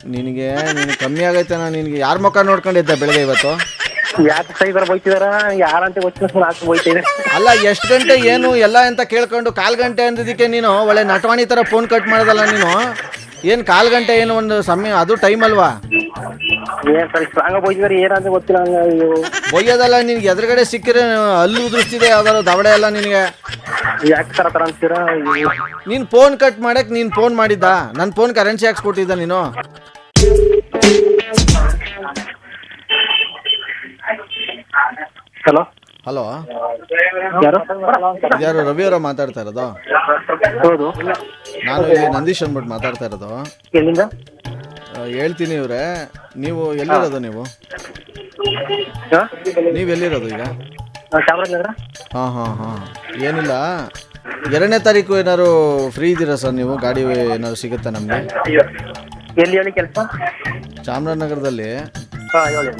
ನಿನಗೆ ನೀನು ಕಮ್ಮಿ ಆಗೈತೆ ನಿನಗೆ ಯಾರ ಮುಖ ನೋಡ್ಕೊಂಡಿದ್ದೆ ಬೆಳಗ್ಗೆ ಇವತ್ತು? ಯಾಕೆ ಸೈಬರ್ ಬೈತಿದಾರ? ಯಾರಂತ ಗೊತ್ತಿಲ್ಲ ಬೈತಿದೆ ಅಲ್ಲ ಎಷ್ಟು ಗಂಟೆ ಏನು ಎಲ್ಲ ಅಂತ ಕೇಳ್ಕೊಂಡು ಕಾಲ್ ಗಂಟೆ ಅಂದಿದ್ದಕ್ಕೆ ನೀನು? ಒಳ್ಳೆ ನಟವಾಣಿ ತರ ಫೋನ್ ಕಟ್ ಮಾಡೋದಲ್ಲ ನೀನು? ಏನು ಕಾಲ್ ಗಂಟೆ ಏನು ಒಂದು ಸಮಯ ಅದು ಟೈಮ್ ಅಲ್ವಾ? ಏನ್ ಸರ್ ಸ್ಟ್ರಾಂಗ್ ಬೈತಿದಾರೆ ಏನಂತ ಗೊತ್ತಿಲ್ಲ ಹಂಗ ಅಯ್ಯೋ ಬೊಯ್ಯೋದಲ್ಲ ನಿನ್ಗೆ ಎದುರುಗಡೆ ಸಿಕ್ಕಿದ್ರೆ ಅಲ್ಲಿ ಉದುರಿಸ್ತಿದೆ ಯಾವ್ದಾದ್ರು ದವಡೆ ಎಲ್ಲ ನಿನಗೆ? ನೀನ್ ಅಂತೀರಾ? ಅಯ್ಯೋ ನೀನು ಫೋನ್ ಕಟ್ ಮಾಡಕ್ಕೆ ನೀನ್ ಫೋನ್ ಮಾಡಿದ್ದ? ನನ್ನ ಫೋನ್ ಕರೆನ್ಸಿ ಹಾಕ್ಸ್ಕೊಟ್ಟಿದ್ದ ನೀನು? ಹಲೋ ಹಲೋ ಯಾರು? ಯಾರು ರವಿ ಅವರ ಮಾತಾಡ್ತಾ ಇರೋದು? ಹೌದು. ನಾನು ಇಲ್ಲಿ ನಂದೀಶ್ ಅಂದ್ಬಿಟ್ಟು ಮಾತಾಡ್ತಾ ಇರೋದು. ಎಲ್ಲಿಂದ? ಆ, ಹೇಳ್ತೀನಿ ಇವ್ರೆ ನೀವು ಎಲ್ಲಿರೋದು ನೀವು? ಹಾ? ನೀವು ಎಲ್ಲಿರೋದು ಈಗ? ಹಾ ಹಾ ಹಾ ಹಾಂ ಹಾಂ. ಏನಿಲ್ಲ. ಎರಡನೇ ತಾರೀಕು ಏನಾದ್ರು ಫ್ರೀ ಇದ್ದೀರಾ ಸರ್ ನೀವು? ಗಾಡಿ ಏನಾದ್ರು ಸಿಗುತ್ತಾ ನಮಗೆ? ಎಲ್ಲಿ ಹೇಳಿ ಕೆಲಸ? ಚಾಮರಾಜನಗರದಲ್ಲಿ? ಹಾ ಹೇಳಿ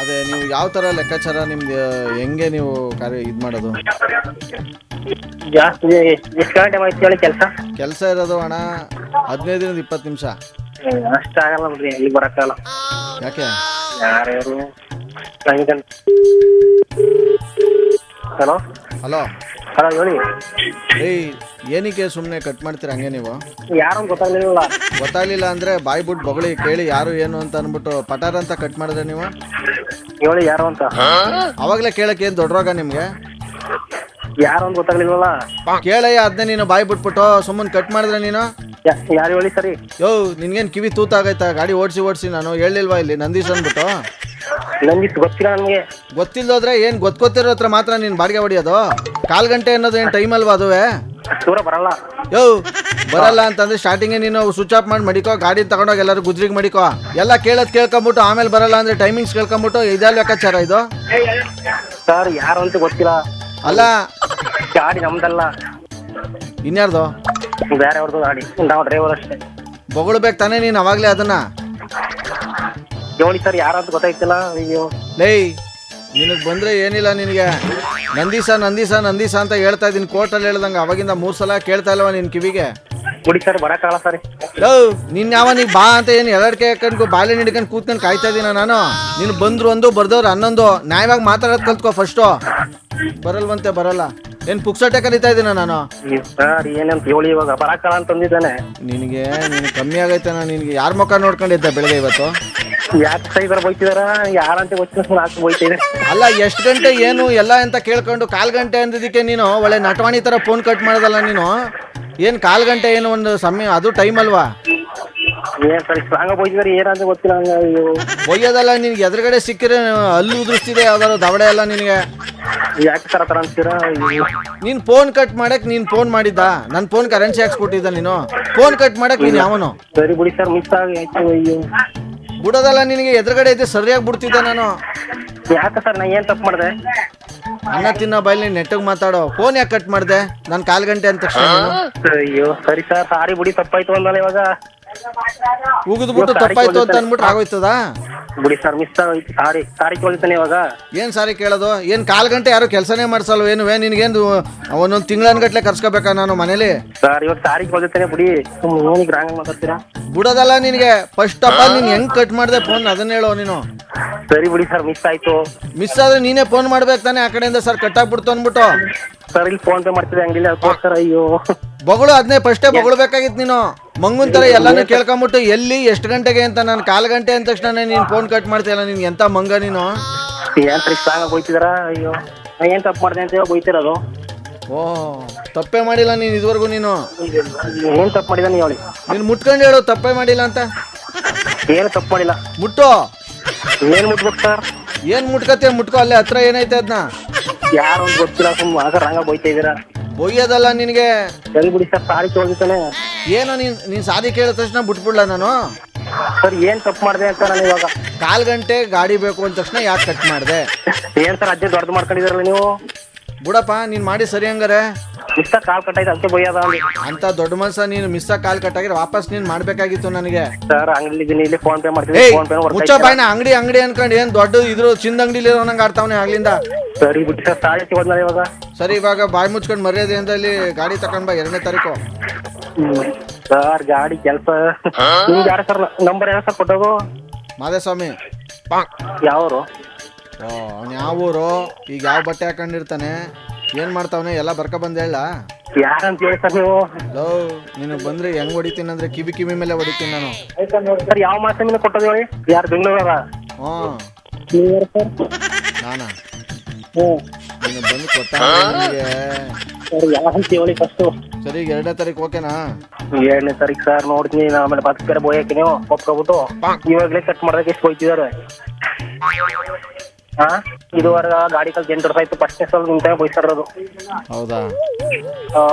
ಅದೇ ನೀವು ಯಾವ ಥರ ಲೆಕ್ಕಾಚಾರ ನಿಮ್ಗೆ ಹೆಂಗೆ ನೀವು ಕಾರ್ಯ ಇದು ಮಾಡೋದು? ಜಾಸ್ತಿ ಎಷ್ಟು ಗಂಟೆ ಹೇಳಿ ಕೆಲಸ? ಕೆಲಸ ಇರೋದು ಹದಿನೈದು ದಿನದ ಇಪ್ಪತ್ತು ನಿಮಿಷ. ಅಷ್ಟ ಆಗಲ್ಲ ಬಿಡ್ರಿ ಇಲ್ಲಿ ಬರಕ್ಕಾಗಲ್ಲ. ಯಾಕೆ? ಯಾರ್ಯಾರು? ಹಲೋ? ಹಲೋ? ಹಲೋ ಹೇಳಿ. ಏಯ್ ಏನಕ್ಕೆ ಸುಮ್ಮನೆ ಕಟ್ ಮಾಡ್ತೀರ ಹಂಗೆ ನೀವು? ಯಾರು ಗೊತ್ತಾಗಲಿಲ್ಲ ಗೊತ್ತಾಗ್ಲಿಲ್ಲ. ಗೊತ್ತಾಗ್ಲಿಲ್ಲ ಅಂದರೆ ಬಾಯ್ ಬಿಟ್ಟು ಬೊಗಳಿ ಕೇಳಿ ಯಾರು ಏನು ಅಂತ ಅನ್ಬಿಟ್ಟು ಪಟಾರ್ ಅಂತ ಕಟ್ ಮಾಡಿದ್ರೆ ನೀವು? ಹೇಳಿ ಯಾರು ಅಂತ. ಅವಾಗಲೇ ಕೇಳಕ್ಕೆ ಏನು ದೊಡ್ಡ ರೋಗ ನಿಮಗೆ? ಯಾರು ಅಂತ ಗೊತ್ತಾಗ್ಲಿಲ್ವಲ್ಲ. ಕೇಳಯ್ಯ ಅದನ್ನೇ ನೀನು ಬಾಯ್ ಬಿಟ್ಬಿಟ್ಟು ಸುಮ್ಮನೆ ಕಟ್ ಮಾಡಿದ್ರೆ ನೀನು? ಯಾ- ಯಾರು ಹೇಳಿ ಸರಿ. ಯೋ ನಿನ್ಗೇನು ಕಿವಿ ತೂತಾಗೈತಾ? ಗಾಡಿ ಓಡಿಸಿ ಓಡಿಸಿ ನಾನು ಹೇಳಿಲ್ವಾ ಇಲ್ಲಿ ನಂದೀಶ್ ಅಂದ್ಬಿಟ್ಟು? ಗೊತ್ತಿಲ್ಲ ನನಗೆ. ಗೊತ್ತಿಲ್ಲೋದ್ರೆ ಏನು ಗೊತ್ತಿರೋ ಹತ್ರ ಮಾತ್ರ ನೀನ್ ಬಾಡಿಗೆ ಹೊಡಿಯೋದು? ಕಾಲ್ ಗಂಟೆ ಅನ್ನೋದು ಏನ್ ಟೈಮ್ ಅಲ್ವಾ ಅದುವೇ? ದೂರ ಬರಲ್ಲ. ಯೋ ಬರಲ್ಲ ಅಂತಂದ್ರೆ ಸ್ಟಾರ್ಟಿಂಗೇ ನೀನು ಸ್ವಿಚ್ ಆಫ್ ಮಾಡಿ ಮಡಿಕೋ ಗಾಡಿ ತಗೊಂಡೋಗಿ ಎಲ್ಲರೂ ಗುಜ್ರಿಗೆ ಮಡಿಕೋ. ಎಲ್ಲ ಕೇಳೋದು ಕೇಳ್ಕೊಂಬಿಟ್ಟು ಆಮೇಲೆ ಬರಲ್ಲ ಅಂದ್ರೆ ಟೈಮಿಂಗ್ಸ್ ಕೇಳ್ಕೊಂಬಿಟ್ಟು ಇದೆಲ್ಲ ಲೆಕ್ಕಾಚಾರ ಇದು? ಸರ್ ಯಾರು ಅಂತ ಗೊತ್ತಿಲ್ಲ. ಅಲ್ಲ. ಗಾಡಿ ನಮ್ದಲ್ಲ. ಇನ್ಯಾರ್ದು? ಬೇರೆ ಅವ್ರದ್ದು ಗಾಡಿ. ನಾವು ಡ್ರೈವರ್ ಅಷ್ಟೇ. ಬೊಗಳ್ಬೇಕು ತಾನೇ ನೀನು ಅವಾಗಲೇ ಅದನ್ನ. ನೋಡಿ ಸರ್ ಯಾರು ಅಂತ ಗೊತ್ತಾಯ್ತಿಲ್ಲ. ಅಯ್ಯೋ. ಲೇಯ್ ನಿನಗೆ ಬಂದರೆ ಏನಿಲ್ಲ ನಿನಗೆ. ನಂದೀಸ ನಂದೀಸ ನಂದೀಸ ಅಂತ ಹೇಳ್ತಾ ಇದ್ದೀನಿ. ಕೋರ್ಟಲ್ಲಿ ಹೇಳ್ದಂಗೆ ಅವಾಗಿಂದ ಮೂರು ಸಲ ಕೇಳ್ತಾ ಇಲ್ವಾ ನಿನ್ನ ಕಿವಿಗೆ. ಕುಡಿ ಸರ್ ಬರಕ್ಕಾಗಲ್ಲ ಸರ್. ನಿನ್ನ ಯಾವ ನೀ ಬಾ ಅಂತ ಏನು ಎರಡಕ್ಕೆ ಹಾಕೊಂಡು ಬಾಲೆ ಹಿಡ್ಕೊಂಡು ಕೂತ್ಕೊಂಡು ಕಾಯ್ತಾ ಇದ್ದೀನ ನಾನು? ನೀನು ಬಂದ್ರು ಒಂದು ಬರ್ದವ್ರು ಹನ್ನೊಂದು ನ್ಯಾಯವಾಗಿ ಮಾತಾಡೋದು ಕಲ್ತ್ಕೋ ಫಸ್ಟು ಬರಲ್ವಂತೆ ಬರಲ್ಲ. ಏನು ಪುಕ್ಸಟ್ಟೆ ಕಲಿತಾ ಇದ್ದೀನ ನಾನು? ಸರ್ ಏನಂತ ಹೇಳಿ ಇವಾಗ ಬರಕ್ಕಾಗಲ್ಲ ಅಂತಂದಿದ್ದಾನೆ ನಿನಗೆ ನೀನು ಕಮ್ಮಿ ಆಗೈತೆ ನಾನು ನಿನಗೆ ಯಾರ ಮುಖ ನೋಡ್ಕೊಂಡಿದ್ದೆ ಬೆಳಗ್ಗೆ ಇವತ್ತು? ಯಾಕೆ ಸೈಬರ್ ಬೈತಿದಾರ? ಯಾರಂತ ಗೊತ್ತಿಲ್ಲ ನಾಲ್ಕು ಬೈತಿದೆ ಅಲ್ಲ ಎಷ್ಟು ಗಂಟೆ ಏನು ಎಲ್ಲ ಅಂತ ಕೇಳ್ಕೊಂಡು ಕಾಲ್ ಗಂಟೆ ಅಂದಿದ್ದಕ್ಕೆ ನೀನು? ಒಳ್ಳೆ ನಟವಾಣಿ ತರ ಫೋನ್ ಕಟ್ ಮಾಡೋದಲ್ಲ ನೀನು? ಏನ್ ಕಾಲ್ ಗಂಟೆ ಏನು ಒಂದು ಸಮಯ ಅದು ಟೈಮ್ ಅಲ್ವಾ? ಏನ್ ಸರ್ ಸ್ಟ್ರಾಂಗ್ ಬೈತಿದಾರೆ ಏನಂತ ಗೊತ್ತಿಲ್ಲ ಹಂಗ ಅಯ್ಯೋ ಬೊಯ್ಯೋದಲ್ಲ ನಿನ್ಗೆ ಎದುರುಗಡೆ ಸಿಕ್ಕಿದ್ರೆ ಅಲ್ಲಿ ಉದುರಿಸ್ತಿದೆ ಯಾವ್ದಾರು ದವಡೆ ಎಲ್ಲ ನಿನಗೆ? ಯಾಕೆ ಸರ್ ಆ ಥರ ಅಂತೀರಾ? ಅಯ್ಯೋ ನೀನು ಫೋನ್ ಕಟ್ ಮಾಡಕ್ ನೀನ್ ಫೋನ್ ಮಾಡಿದ್ದ? ನನ್ನ ಫೋನ್ ಕರೆನ್ಸಿ ಹಾಕ್ಸ್ಕೊಟ್ಟಿದ್ದ ನೀನು? ಫೋನ್ ಕಟ್ ಮಾಡಕ್ ನೀನ್ ಯಾವನು? ಸರಿ ಬಿಡಿ ಸರ್ ಮಿಸ್ ಆಗಿ ಆಯ್ತು ಅಯ್ಯೋ. ಬಿಡೋದಲ್ಲ ನಿನಗೆ ಎದುರುಗಡೆ ಇದ್ದೆ ಸರಿಯಾಗಿ ಬಿಡ್ತಿದ್ದೆ ನಾನು. ಯಾಕೆ ಸರ್ ನಾ ಏನ್ ತಪ್ಪು ಮಾಡಿದೆ? ಅನ್ನ ತಿನ್ನೋ ಬೈಲಿ ನೆಟ್ಟಗೆ ಮಾತಾಡೋ. ಫೋನ್ ಯಾಕೆ ಕಟ್ ಮಾಡಿದೆ? ನಾನು ಕಾಲು ಗಂಟೆ ತಕ್ಷಣ ನೀನು. ಅಯ್ಯೋ ಸರಿ ಸರ್ ಸಾರಿ ಬಿಡಿ ತಪ್ಪಾಯ್ತು ಅಂದಲ್ಲ ಇವಾಗ. ಉಗಿದ್ಬಿಟ್ಟು ತಪ್ಪಾಯ್ತು ಅಂತ ಅಂದ್ಬಿಟ್ರೆ ಆಗೋಯ್ತದ? ಬಿಡಿ ಸರ್ ಮಿಸ್ ಆಗೋಯ್ತು ಸಾರಿ ಸಾರಿ ಕೇಳ್ತಾನೆ ಇವಾಗ. ಏನು ಸಾರಿ ಕೇಳೋದು? ಏನು ಕಾಲ್ ಗಂಟೆ ಯಾರು ಕೆಲಸನೇ ಮಾಡ್ಸಲ್ವ ಏನು? ವೇ ನಿನಗೇನು ಒಂದೊಂದು ತಿಂಗಳನ್ಗಟ್ಲೆ ಕರ್ಸ್ಕೋಬೇಕಾ ನಾನು ಮನೇಲಿ? ಸರ್ ಇವಾಗ ಸಾರಿ ಕೇಳ್ತಾನೆ ಬಿಡಿ. ಸುಮ್ಮನೆ ಏನಿಗೆ ರಾಂಗ್ ಮಾತಾಡ್ತೀರಾ? ಬಿಡೋದಲ್ಲ ನಿನಗೆ. ಫಸ್ಟ್ ಆಫ್ ಆಲ್ ನೀನು ಹೆಂಗ್ ಕಟ್ ಮಾಡಿದೆ ಫೋನ್ ಅದನ್ನ ಹೇಳೋ ನೀನು. ಸರಿ ಬಿಡಿ ಸರ್ ಮಿಸ್ ಆಯ್ತು. ಮಿಸ್ ಆದ್ರೆ ನೀನೇ ಫೋನ್ ಮಾಡ್ಬೇಕು ತಾನೆ ಆ ಕಡೆಯಿಂದ ಸರ್ ಕಟ್ ಆಗ್ಬಿಡ್ತು ಅಂದ್ಬಿಟ್ಟು. ಸರ್ ಇಲ್ಲಿ ಫೋನ್ ಪೇ ಮಾಡ್ತಿದ್ದೆ ಹಂಗಿಲ್ಲ. ಅಯ್ಯೋ. ಬಗಳು ಅದನ್ನೇ ಫಸ್ಟೇ ಬಗಳ್ಬೇಕಾಗಿತ್ತು ನೀನು. ಮಂಗುನ್ ತರ ಎಲ್ಲಾನು ಕೇಳ್ಕೊಂಬಿಟ್ಟು ಎಲ್ಲಿ ಎಷ್ಟು ಗಂಟೆಗೆ ಅಂತ ನಾನು ಕಾಲ್ ಗಂಟೆ ಅಂದ ತಕ್ಷಣ ನೀನು ಫೋನ್ ಕಟ್ ಮಾಡ್ತೀಯಲ್ಲ ನಿನ್ಗೆ ಎಂತ ಮಂಗ ನೀನು? ಏನ್ ಅಯ್ಯೋ ನಾ ಏನ್ ತಪ್ಪು ಮಾಡಿದೆ ಅಂತ ಹೇಳಿ ಓ ತಪ್ಪೇ ಮಾಡಿಲ್ಲ ನೀನು ಇದುವರೆಗೂ ನೀನು. ಏನ್ ತಪ್ಪು ಹೇಳಿ. ನೀನು ಮುಟ್ಕೊಂಡು ಹೇಳು ತಪ್ಪೇ ಮಾಡಿಲ್ಲ ಅಂತ. ಏನು ತಪ್ಪು ಮಾಡಿಲ್ಲ. ಮುಟ್ಟು. ಏನ್ ಮುಟ್ಬೇಕು ಸರ್ ಏನು ಮುಟ್ಕತ್ತೆ ಮುಟ್ಕೋ ಅಲ್ಲೇ ಹತ್ರ ಏನೈತೆ ಅದನ್ನ ಯಾರು ಅಂತ ಗೊತ್ತಿಲ್ಲ ಸುಮ್ಮನೆ ಹಂಗ ರಂಗ ಬೈತಾ ಇದೀರಾ? ಬೊಯ್ಯೋದಲ್ಲ ನಿನಗೆ? ಸರಿ ಬಿಡಿ ಸರ್ ಸಾರಿ ಏನೋ ನೀನು ನೀನು ಸಾದಿ ಕೇಳಿದ ತಕ್ಷಣ ಬಿಟ್ಬಿಡ್ಲ ನಾನು? ಸರ್ ಏನ್ ತಪ್ಪು ಮಾಡಿದೆ ಅಂತ ನಾನು ಇವಾಗ? ಕಾಲ್ ಗಂಟೆ ಗಾಡಿ ಬೇಕು ಅಂದ ತಕ್ಷಣ ಯಾಕೆ ಕಟ್ ಮಾಡಿದೆ? ಏನ್ ಸರ್ ಅಜ್ಜಿ ದೊಡ್ಡದು ಮಾಡ್ಕೊಂಡಿದಾರಲ್ಲ ನೀವು? ಬಿಡಪ್ಪ ನೀನ್ ಮಾಡಿ ಸರಿ ಹಂಗಾರೆ. ಮಿಸ್ಟ ಕಾಲ್ ಕಟ್ಟಾಯ್ತು ಅದಕ್ಕೆ ಬೈಯೋದ ಅಂತ ದೊಡ್ಡ ಮನಸ ನೀನು ಮಿಸ್ ಕಾಲ್ ಕಟ್ಟಾಗಿ ವಾಪಸ್ ನೀನ್ ಮಾಡ್ಬೇಕಾಗಿತ್ತು ನನಗೆ. ಸರ್ ಅಂಗಡಿ ಇದೀನಿ ಇಲ್ಲಿ ಫೋನ್ ಪೇ ಮಾಡ್ತೀನಿ ಏಯ್ ಫೋನ್ ಪೇ ಮುಚ್ಚ ಬಾಯ್ನ ಅಂಗಡಿ ಅಂಗಡಿ ಅನ್ಕೊಂಡು ಏನ್ ದೊಡ್ಡ ಇದ್ರು ಚಿಂದ ಅಂಗಡಿಲಿ ಇರೋನಂಗೆ ಆಡ್ತಾವನೆ ಆಗ್ಲಿಂದ. ಸರಿ ಬಿಡಿ ಸರ್ ತಾಳಿ ಸಿಗೋದ್ನಲ್ಲ ಇವಾಗ. ಸರಿ ಇವಾಗ ಬಾಯಿ ಮುಚ್ಕೊಂಡು ಮರ್ಯಾದೆ ಅಲ್ಲಿ ಗಾಡಿ ತಕೊಂಡ್ ಬಾ ಎರಡನೇ ತಾರೀಕು. ಹ್ಮ್ ಸರ್ ಗಾಡಿ ಕೆಲಸ. ನಿಮ್ಗೆ ಯಾರು ಸರ್ ನಂಬರ್ ಯಾರು ಸರ್ ಕೊಟ್ಟೋದು ಮಾದೇಸ್ವಾಮಿ. ಯಾವರು? ಅವನು ಅವ್ನು ಯಾವ ಊರು? ಈಗ ಯಾವ ಬಟ್ಟೆ ಹಾಕೊಂಡಿರ್ತಾನೆ? ಏನು ಮಾಡ್ತಾವನೆ? ಎಲ್ಲ ಬರ್ಕ ಬಂದ ಹೇಳ. ಯಾರಂತ ಹೇಳಿ ಸರ್ ನೀವು? ಲೋ ನೀನು ಬಂದ್ರೆ ಹೆಂಗ್ ಹೊಡಿತೀನಿ ಅಂದ್ರೆ ಕಿವಿ ಕಿವಿ ಮೇಲೆ ಹೊಡಿತೀನಿ ನಾನು. ಸರ್ ಯಾವ ಮಾಸಮಿನ ಕೊಟ್ಟದ ಹೇಳಿ? ಯಾರು ಬೆಂಗಳೂರ ಹ್ಞೂ. ನೀವು ಯಾರು ಸರ್? ನಾನಾ? ಹ್ಞೂ. ನೀನು ಬಂದು ಕೊಟ್ಟ ನಿನಗೆ. ಸರ್ ಹೇಳಿ ಫಸ್ಟು ಸರಿ ಈಗ ಎರಡನೇ ತಾರೀಕು ಓಕೆನಾ ಎರಡನೇ ತಾರೀಕು ಸರ್ ನೋಡ್ತೀನಿ. ಆಮೇಲೆ ಬಸ್ ಬೇರೆ ಬೋಯಕ್ಕೆ ನೀವು? ಒಪ್ಕೊಬಿಟ್ಟು ಇವಾಗಲೇ ಕಟ್ ಮಾಡೋದಕ್ಕೆ ಎಷ್ಟು ಹೋಯ್ತಿದ್ದಾರೆ? ಹಾ? ಇದುವರೆಗ ಗಾಡಿ ಕಲ್ ಎಂಟು ವರ್ಷ ಆಯ್ತು ಫಸ್ಟ್ನೇ ಸಲ ನಿಂತ ಬೈಸಿರೋದು ಹೌದಾ? ಹಾ.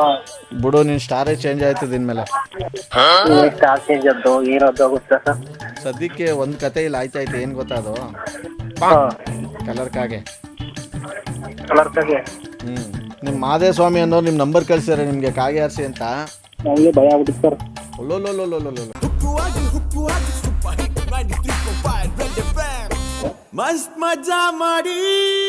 ಬಿಡು ನಿನ್ ಸ್ಟಾರೇ ಚೇಂಜ್ ಆಯ್ತದ ಇನ್ಮೇಲೆ ಸ್ಟಾರ್ ಚೇಂಜ್ ಅದ್ದು ಏನದ್ದು ಆಗುತ್ತೆ. ಸರ್ ಸದ್ಯಕ್ಕೆ ಒಂದ್ ಕತೆ ಇಲ್ಲ ಆಯ್ತಾಯ್ತು ಏನ್ ಗೊತ್ತಾ ಅದು? ಹಾ. ಕಲರ್ ಕಾಗೆ. ಹ್ಮ್. ನಿಮ್ ನಿಮ್ಮ ಮಾದೇಸ್ವಾಮಿ ಅನ್ನೋ ನಿಮ್ ನಂಬರ್ ಕಳ್ಸಿದಾರೆ ನಿಮ್ಗೆ ಕಾಗೆ ಆರ್ಸಿ ಅಂತ. ನಮಗೆ ಭಯ ಆಗ್ಬಿಟ್ಟಿತ್ತು ಸರ್. ಒಲ್ಲೊಲ್ಲೊಲ್ಲೊಲ್ಲೊಲ್ಲೊ મસ્ત મજા મળી